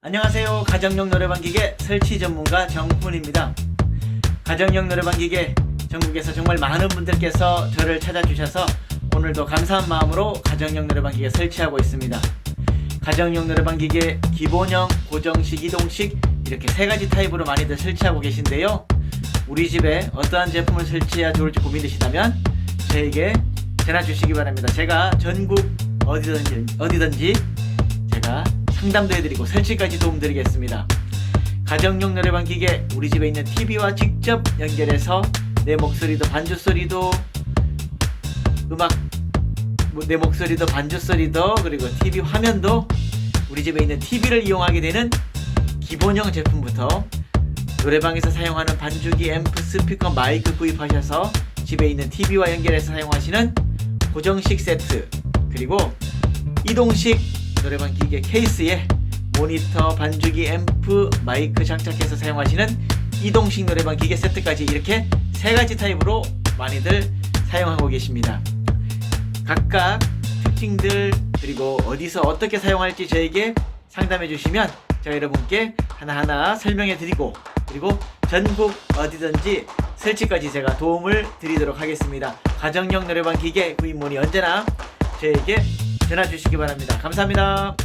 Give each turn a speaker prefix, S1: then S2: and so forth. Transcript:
S1: 안녕하세요. 가정용 노래방 기계 설치 전문가 정훈입니다. 가정용 노래방 기계 전국에서 정말 많은 분들께서 저를 찾아주셔서 오늘도 감사한 마음으로 가정용 노래방 기계 설치하고 있습니다. 가정용 노래방 기계 기본형, 고정식, 이동식 이렇게 세 가지 타입으로 많이들 설치하고 계신데요. 우리 집에 어떠한 제품을 설치해야 좋을지 고민되시다면 저에게 전화 주시기 바랍니다. 제가 전국 어디든지 어디든지 상담도 해드리고 설치까지 도움드리겠습니다. 가정용 노래방 기계 우리 집에 있는 TV와 직접 연결해서 내 목소리도 반주 소리도 음악 뭐내 목소리도 반주 소리도 그리고 TV 화면도 우리 집에 있는 TV를 이용하게 되는 기본형 제품부터 노래방에서 사용하는 반주기, 앰프, 스피커, 마이크 구입하셔서 집에 있는 TV와 연결해서 사용하시는 고정식 세트 그리고 이동식 노래방 기계 케이스에 모니터, 반주기, 앰프, 마이크 장착해서 사용하시는 이동식 노래방 기계 세트까지 이렇게 세 가지 타입으로 많이들 사용하고 계십니다. 각각 특징들 그리고 어디서 어떻게 사용할지 저에게 상담해 주시면 제가 여러분께 하나하나 설명해 드리고 그리고 전국 어디든지 설치까지 제가 도움을 드리도록 하겠습니다. 가정용 노래방 기계 구입 문의 언제나 저에게 전화 주시기 바랍니다. 감사합니다.